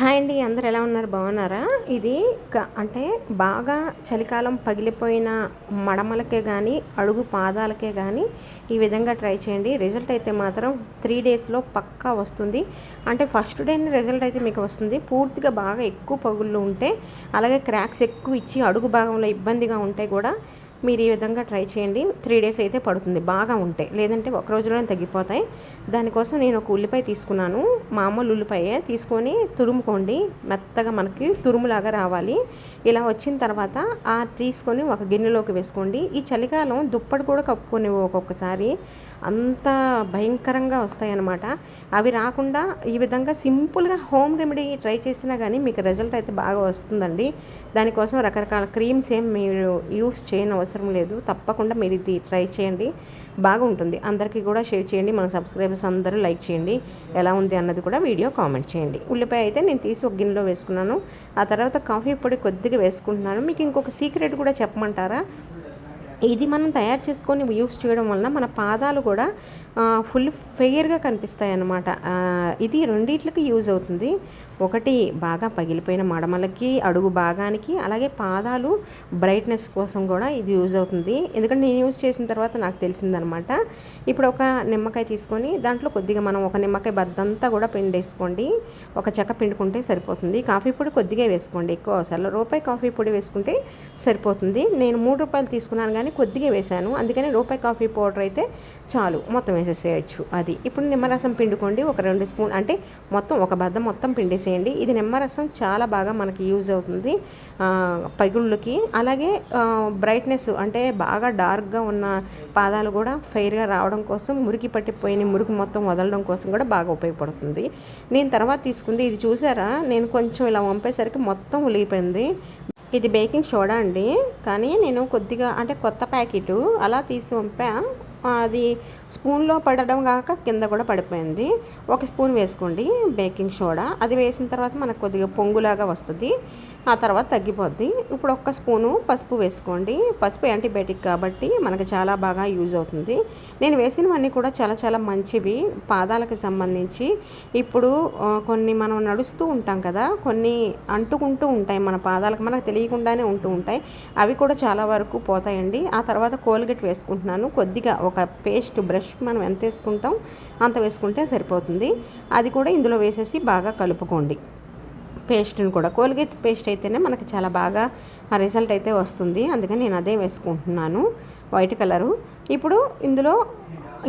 Hi అండి అందరు ఎలా ఉన్నారు? బాగున్నారా? ఇది క- అంటే బాగా చలికాలం పగిలిపోయిన మడమలకే కానీ అడుగు పాదాలకే కానీ ఈ విధంగా ట్రై చేయండి. రిజల్ట్ అయితే మాత్రం త్రీ డేస్లో పక్కా వస్తుంది. అంటే ఫస్ట్ డేనే రిజల్ట్ అయితే మీకు వస్తుంది. పూర్తిగా బాగా ఎక్కువ పగుళ్ళు ఉంటే అలాగే క్రాక్స్ ఎక్కువ ఇచ్చి అడుగు భాగంలో ఇబ్బందిగా ఉంటే కూడా మీరు ఈ విధంగా ట్రై చేయండి. త్రీ డేస్ అయితే పడుతుంది. బాగా ఉంటాయి లేదంటే ఒక రోజులోనే తగ్గిపోతాయి. దానికోసం నేను ఒక ఉల్లిపాయ తీసుకున్నాను. మామూలు ఉల్లిపాయ. తీసుకొని తురుముకోండి. మెత్తగా మనకి తురుములాగా రావాలి. ఇలా వచ్చిన తర్వాత ఆ తీసుకొని ఒక గిన్నెలోకి వేసుకోండి. ఈ చలికాలం దుప్పటి కూడా కప్పుకొని ఒక్కొక్కసారి అంత భయంకరంగా వస్తాయి అన్నమాట అవి రాకుండా ఈ విధంగా సింపుల్గా హోమ్ రెమెడీ ట్రై చేసినా కానీ మీకు రిజల్ట్ అయితే బాగా వస్తుందండి. దానికోసం రకరకాల క్రీమ్స్ ఏం మీరు యూస్ చేయని అవసరం లేదు. తప్పకుండా మీరు ఇది ట్రై చేయండి. బాగుంటుంది. అందరికీ కూడా షేర్ చేయండి. మన సబ్స్క్రైబర్స్ అందరూ లైక్ చేయండి. ఎలా ఉంది అన్నది కూడా వీడియో కామెంట్ చేయండి. ఉల్లిపాయ అయితే నేను తీసి ఒక గిన్నెలో వేసుకున్నాను. ఆ తర్వాత కాఫీ పొడి కొద్దిగా వేసుకుంటున్నాను. మీకు ఇంకొక సీక్రెట్ కూడా చెప్పమంటారా? ఇది మనం తయారు చేసుకొని యూస్ చేయడం వలన మన పాదాలు కూడా ఫుల్ ఫెయిర్గా కనిపిస్తాయి అన్నమాట ఇది రెండిట్లకి యూజ్ అవుతుంది. ఒకటి బాగా పగిలిపోయిన మడమలకి అడుగు భాగానికి అలాగే పాదాలు బ్రైట్నెస్ కోసం కూడా ఇది యూజ్ అవుతుంది. ఎందుకంటే నేను యూజ్ చేసిన తర్వాత నాకు తెలిసిందనమాట. ఇప్పుడు ఒక నిమ్మకాయ తీసుకొని దాంట్లో కొద్దిగా మనం ఒక నిమ్మకాయ బద్దంతా కూడా పిండేసుకోండి ఒక చెక్క పిండుకుంటే సరిపోతుంది. కాఫీ పొడి కొద్దిగా వేసుకోండి ఎక్కువ అవసరం రూపాయి కాఫీ పొడి వేసుకుంటే సరిపోతుంది. నేను మూడు రూపాయలు తీసుకున్నాను కానీ కొద్దిగా వేశాను అందుకని రూపాయి కాఫీ పౌడర్ అయితే చాలు. మొత్తం వేసేసేయచ్చు అది. ఇప్పుడు నిమ్మరసం పిండుకోండి. ఒక రెండు స్పూన్ అంటే మొత్తం ఒక బద్ద మొత్తం పిండేసేయండి. ఇది నిమ్మరసం చాలా బాగా మనకి యూజ్ అవుతుంది పగుళ్ళకి. అలాగే బ్రైట్నెస్ అంటే బాగా డార్క్గా ఉన్న పాదాలు కూడా ఫెయిర్గా రావడం కోసం మురికి పట్టిపోయిన మురికి మొత్తం వదలడం కోసం కూడా బాగా ఉపయోగపడుతుంది. నేను తర్వాత తీసుకుంది ఇది చూసారా? నేను కొంచెం ఇలా వంపేసరికి మొత్తం ఉలిగిపోయింది. ఇది బేకింగ్ సోడా అండి. కానీ నేను కొద్దిగా అంటే కొత్త ప్యాకెట్ అలా తీసి పంపా అది స్పూన్లో పడడం కాక కింద కూడా పడిపోయింది. ఒక స్పూన్ వేసుకోండి బేకింగ్ సోడా. అది వేసిన తర్వాత మనకు కొద్దిగా పొంగులాగా వస్తుంది. ఆ తర్వాత తగ్గిపోద్ది. ఇప్పుడు ఒక్క స్పూను పసుపు వేసుకోండి. పసుపు యాంటీబయాటిక్ కాబట్టి మనకు చాలా బాగా యూజ్ అవుతుంది. నేను వేసినవన్నీ కూడా చాలా చాలా మంచివి. పాదాలకు సంబంధించి ఇప్పుడు కొన్ని మనం నడుస్తూ ఉంటాం కదా కొన్ని అంటుకుంటూ ఉంటాయి మన పాదాలకు మనకు తెలియకుండానే ఉంటూ ఉంటాయి. అవి కూడా చాలా వరకు పోతాయండి. ఆ తర్వాత కోల్గేట్ వేసుకుంటున్నాను. కొద్దిగా ఒక పేస్ట్ బ్రష్ మనం ఎంత వేసుకుంటాం అంత వేసుకుంటే సరిపోతుంది. అది కూడా ఇందులో వేసేసి బాగా కలుపుకోండి. పేస్ట్ని కూడా కోల్గేట్ పేస్ట్ అయితేనే మనకి చాలా బాగా ఆ రిజల్ట్ అయితే వస్తుంది. అందుకని నేను అదే వేసుకుంటున్నాను వైట్ కలరు. ఇప్పుడు ఇందులో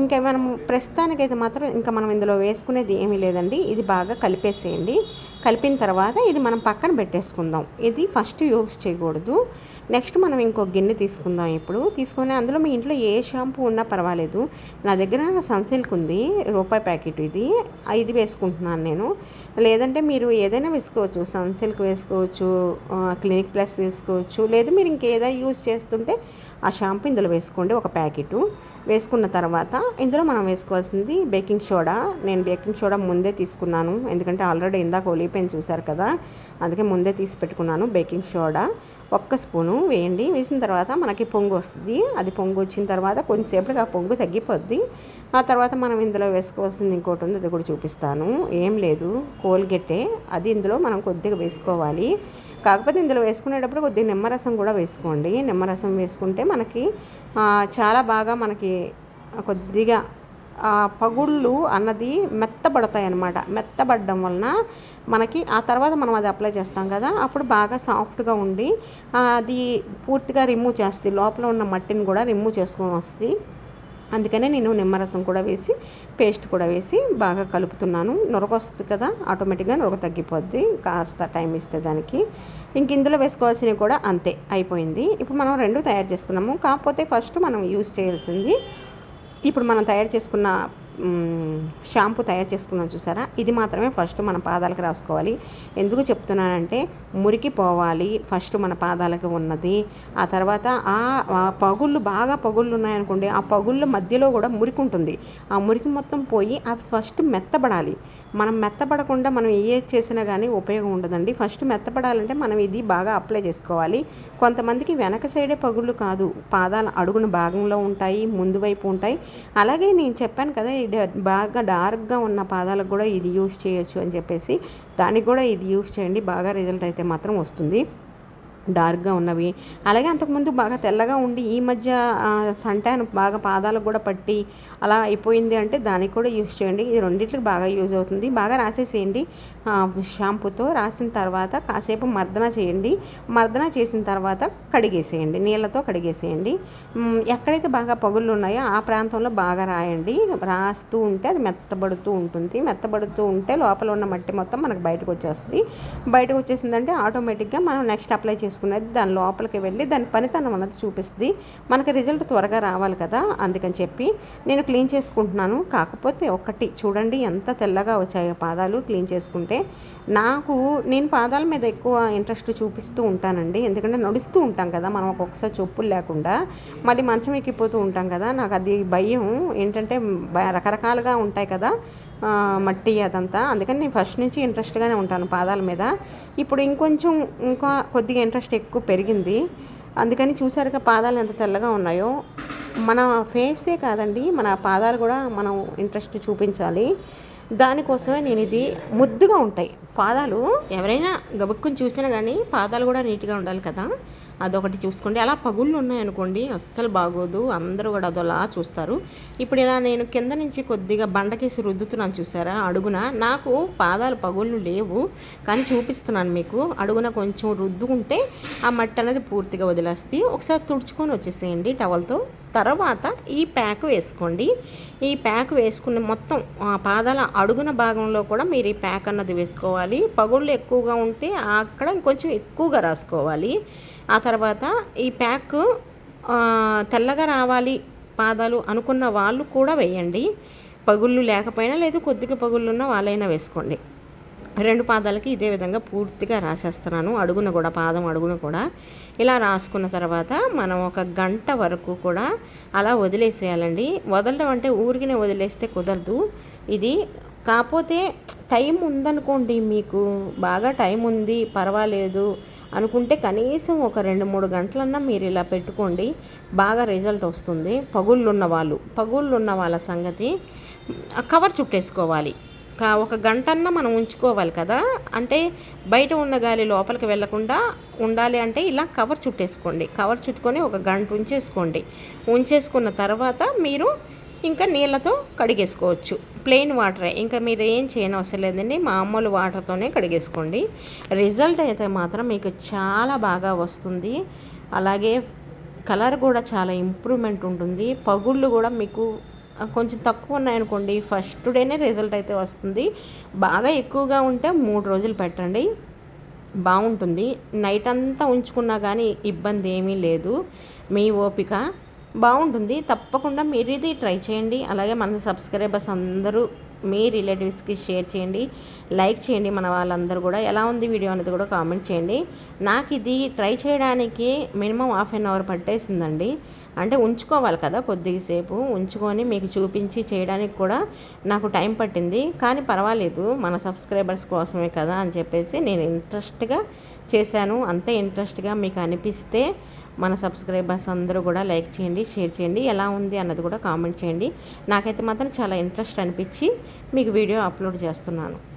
ఇంకా మనం ప్రస్తుతానికైతే మాత్రం ఇంకా మనం ఇందులో వేసుకునేది ఏమీ లేదండి. ఇది బాగా కలిపేసేయండి. కలిపిన తర్వాత ఇది మనం పక్కన పెట్టేసుకుందాం. ఇది ఫస్ట్ యూస్ చేయకూడదు. నెక్స్ట్ మనం ఇంకో గిన్నె తీసుకుందాం ఇప్పుడు. తీసుకొని అందులో మీ ఇంట్లో ఏ షాంపూ ఉన్నా పర్వాలేదు. నా దగ్గర సన్సిల్క్ ఉంది రూపాయి ప్యాకెట్ ఇది. ఇది వేసుకుంటున్నాను నేను. లేదంటే మీరు ఏదైనా వేసుకోవచ్చు సన్సిల్క్ వేసుకోవచ్చు క్లినిక్ ప్లస్ వేసుకోవచ్చు. లేదు మీరు ఇంకేదైనా యూస్ చేస్తుంటే ఆ షాంపూ ఇందులో వేసుకోండి ఒక ప్యాకెట్. వేసుకున్న తర్వాత ఇందులో మనం వేసుకోవాల్సింది బేకింగ్ సోడా. నేను బేకింగ్ సోడా ముందే తీసుకున్నాను. ఎందుకంటే ఆల్రెడీ ఇందాక ఒలిగిపోయింది చూశారు కదా. అందుకే ముందే తీసి పెట్టుకున్నాను బేకింగ్ సోడా. ఒక్క స్పూను వేయండి. వేసిన తర్వాత మనకి పొంగు వస్తుంది. అది పొంగు వచ్చిన తర్వాత కొంచెంసేపటికి ఆ పొంగు తగ్గిపోద్ది. ఆ తర్వాత మనం ఇందులో వేసుకోవాల్సింది ఇంకోటి ఉంది. అది కూడా చూపిస్తాను. ఏం లేదు. కోల్గెట్టే. అది ఇందులో మనం కొద్దిగా వేసుకోవాలి. కాకపోతే ఇందులో వేసుకునేటప్పుడు కొద్దిగా నిమ్మరసం కూడా వేసుకోండి. నిమ్మరసం వేసుకుంటే మనకి చాలా బాగా మనకి కొద్దిగా పగుళ్ళు అన్నది మెత్తబడతాయి అన్నమాట మెత్తబడడం వలన మనకి ఆ తర్వాత మనం అది అప్లై చేస్తాం కదా అప్పుడు బాగా సాఫ్ట్గా ఉండి అది పూర్తిగా రిమూవ్ చేస్తుంది. లోపల ఉన్న మట్టిని కూడా రిమూవ్ చేసుకొని వస్తుంది. అందుకనే నేను నిమ్మరసం కూడా వేసి పేస్ట్ కూడా వేసి బాగా కలుపుతున్నాను. నొరగొస్తుంది కదా ఆటోమేటిక్గా నొరగ తగ్గిపోద్ది. కాస్త టైం ఇస్తే దానికి. ఇంక ఇందులో వేసుకోవాల్సినవి కూడా అంతే అయిపోయింది. ఇప్పుడు మనం రెండు తయారు చేసుకున్నాము. కాకపోతే ఫస్ట్ మనం యూజ్ చేయాల్సింది ఇప్పుడు మనం తయారు చేసుకున్న షాంపూ తయారు చేసుకున్నాం చూసారా? ఇది మాత్రమే ఫస్ట్ మన పాదాలకు రాసుకోవాలి. ఎందుకు చెప్తున్నానంటే మురికి పోవాలి ఫస్ట్ మన పాదాలకు ఉన్నది. ఆ తర్వాత ఆ పగుళ్ళు బాగా పగుళ్ళు ఉన్నాయనుకోండి ఆ పగుళ్ళ మధ్యలో కూడా మురికి ఉంటుంది ఆ మురికి మొత్తం పోయి అవి ఫస్ట్ మెత్తబడాలి. మనం మెత్తపడకుండా మనం ఏ చేసినా కానీ ఉపయోగం ఉండదండి. ఫస్ట్ మెత్తపడాలంటే మనం ఇది బాగా అప్లై చేసుకోవాలి. కొంతమందికి వెనక సైడే పగుళ్ళు కాదు. పాదాల అడుగున భాగంలో ఉంటాయి ముందు వైపు ఉంటాయి. అలాగే నేను చెప్పాను కదా బాగా డార్క్గా ఉన్న పాదాలకు కూడా ఇది యూస్ చేయొచ్చు అని చెప్పేసి దానికి కూడా ఇది యూస్ చేయండి. బాగా రిజల్ట్ అయితే మాత్రం వస్తుంది. డార్క్గా ఉన్నవి. అలాగే అంతకుముందు బాగా తెల్లగా ఉండి ఈ మధ్య సంటాన్ బాగా పాదాలకు కూడా పట్టి అలా అయిపోయింది అంటే దానికి కూడా యూజ్ చేయండి. ఇది రెండింటికి బాగా యూజ్ అవుతుంది. బాగా రాసేసేయండి. షాంపూతో రాసిన తర్వాత కాసేపు మర్దన చేయండి. మర్దన చేసిన తర్వాత కడిగేసేయండి. నీళ్ళతో కడిగేసేయండి. ఎక్కడైతే బాగా పగుళ్ళు ఉన్నాయో ఆ ప్రాంతంలో బాగా రాయండి. రాస్తూ ఉంటే అది మెత్తబడుతూ ఉంటుంది. మెత్తబడుతూ ఉంటే లోపల ఉన్న మట్టి మొత్తం మనకు బయటకు వచ్చేస్తుంది. బయటకు వచ్చేసిందంటే ఆటోమేటిక్గా మనం నెక్స్ట్ అప్లై చేసుకున్నది దాని లోపలికి వెళ్ళి దాని పనితనం అన్నది చూపిస్తుంది. మనకి రిజల్ట్ త్వరగా రావాలి కదా అందుకని చెప్పి నేను క్లీన్ చేసుకుంటున్నాను. కాకపోతే ఒకటి చూడండి ఎంత తెల్లగా వచ్చాయో పాదాలు క్లీన్ చేసుకుంటే నాకు నేను పాదాల మీద ఎక్కువ ఇంట్రెస్ట్ చూపిస్తూ ఉంటానండి. ఎందుకంటే నడుస్తూ ఉంటాం కదా మనం ఒక్కొక్కసారి చెప్పులు లేకుండా మళ్ళీ మంచం ఎక్కిపోతూ ఉంటాం కదా నాకు అది భయం. ఏంటంటే రకరకాలుగా ఉంటాయి కదా మట్టి అదంతా. అందుకని నేను ఫస్ట్ నుంచి ఇంట్రెస్ట్గానే ఉంటాను పాదాల మీద. ఇప్పుడు ఇంకొంచెం ఇంకా కొద్దిగా ఇంట్రెస్ట్ ఎక్కువ పెరిగింది. అందుకని చూసారుగా పాదాలు ఎంత తెల్లగా ఉన్నాయో. మన ఫేసే కాదండి మన పాదాలు కూడా మనం ఇంట్రెస్ట్ చూపించాలి. దానికోసమే నేను ఇది ముద్దుగా ఉంటాయి. పాదాలు ఎవరైనా గబుక్కుని చూసినా కానీ పాదాలు కూడా నీట్గా ఉండాలి కదా. అదొకటి చూసుకోండి. అలా పగుళ్ళు ఉన్నాయనుకోండి అస్సలు బాగోదు. అందరూ కూడా అదోలా చూస్తారు. ఇప్పుడు ఇలా నేను కింద నుంచి కొద్దిగా బండకేసి రుద్దుతున్నాను చూసారా? అడుగున నాకు పాదాలు పగుళ్ళు లేవు కానీ చూపిస్తున్నాను మీకు. అడుగున కొంచెం రుద్దుకుంటే ఆ మట్టి అనేది పూర్తిగా వదిలేస్తుంది ఒకసారి తుడుచుకొని వచ్చేసేయండి టవల్తో. తర్వాత ఈ ప్యాక్ వేసుకోండి. ఈ ప్యాక్ వేసుకున్న మొత్తం ఆ పాదాల అడుగున భాగంలో కూడా మీరు ఈ ప్యాక్ అన్నది వేసుకోవాలి. పగుళ్ళు ఎక్కువగా ఉంటే అక్కడ కొంచెం ఎక్కువగా రాసుకోవాలి. ఆ తర్వాత ఈ ప్యాక్ తెల్లగా రావాలి పాదాలు అనుకున్న వాళ్ళు కూడా వేయండి. పగుళ్ళు లేకపోయినా లేదు కొద్దిగా పగుళ్ళు ఉన్న వాళ్ళైనా వేసుకోండి. రెండు పాదాలకి ఇదే విధంగా పూర్తిగా రాసేస్తున్నాను. అడుగున కూడా పాదం అడుగున కూడా. ఇలా రాసుకున్న తర్వాత మనం ఒక గంట వరకు కూడా అలా వదిలేసేయాలండి. వదలడం అంటే ఊరికినే వదిలేస్తే కుదరదు. ఇది కాకపోతే టైం ఉందనుకోండి మీకు. బాగా టైం ఉంది పర్వాలేదు. అనుకుంటే కనీసం ఒక రెండు మూడు గంటలన్నా మీరు ఇలా పెట్టుకోండి బాగా రిజల్ట్ వస్తుంది. పగుళ్ళున్న వాళ్ళు పగుళ్ళున్న వాళ్ళ సంగతి కవర్ చుట్టేసుకోవాలి. కా ఒక గంటన్నా మనం ఉంచుకోవాలి కదా. అంటే బయట ఉన్న గాలి లోపలికి వెళ్ళకుండా ఉండాలి అంటే ఇలా కవర్ చుట్టేసుకోండి. కవర్ చుట్టుకొని ఒక గంట ఉంచేసుకోండి. ఉంచేసుకున్న తర్వాత మీరు ఇంకా నీళ్ళతో కడిగేసుకోవచ్చు. ప్లెయిన్ వాటరే. ఇంకా మీరు ఏం చేయని అవసరం లేదండి. మామూలు వాటర్తోనే కడిగేసుకోండి. రిజల్ట్ అయితే మాత్రం మీకు చాలా బాగా వస్తుంది. అలాగే కలర్ కూడా చాలా ఇంప్రూవ్మెంట్ ఉంటుంది. పగుళ్ళు కూడా మీకు కొంచెం తక్కువ ఉన్నాయనుకోండి ఫస్ట్ డేనే రిజల్ట్ అయితే వస్తుంది. బాగా ఎక్కువగా ఉంటే మూడు రోజులు పెట్టండి. బాగుంటుంది. నైట్ అంతా ఉంచుకున్నా కానీ ఇబ్బంది ఏమీ లేదు. మీ ఓపిక. బాగుంటుంది. తప్పకుండా మీరు ఇది ట్రై చేయండి. అలాగే మన సబ్స్క్రైబర్స్ అందరూ మీ రిలేటివ్స్కి షేర్ చేయండి. లైక్ చేయండి మన వాళ్ళందరూ కూడా. ఎలా ఉంది వీడియో అనేది కూడా కామెంట్ చేయండి. నాకు ఇది ట్రై చేయడానికి మినిమం హాఫ్ అన్ అవర్ పట్టేసిందండి. అంటే ఉంచుకోవాలి కదా కొద్దిసేపు. ఉంచుకొని మీకు చూపించి చేయడానికి కూడా నాకు టైం పట్టింది. కానీ పర్వాలేదు. మన సబ్స్క్రైబర్స్ కోసమే కదా అని చెప్పేసి నేను ఇంట్రెస్ట్గా చేశాను. అంతే ఇంట్రెస్ట్గా మీకు అనిపిస్తే మన సబ్స్క్రైబర్స్ అందరూ కూడా లైక్ చేయండి షేర్ చేయండి. ఎలా ఉంది అన్నది కూడా కామెంట్ చేయండి. నాకైతే మాత్రం చాలా ఇంట్రెస్ట్ అనిపించి మీకు వీడియో అప్లోడ్ చేస్తున్నాను.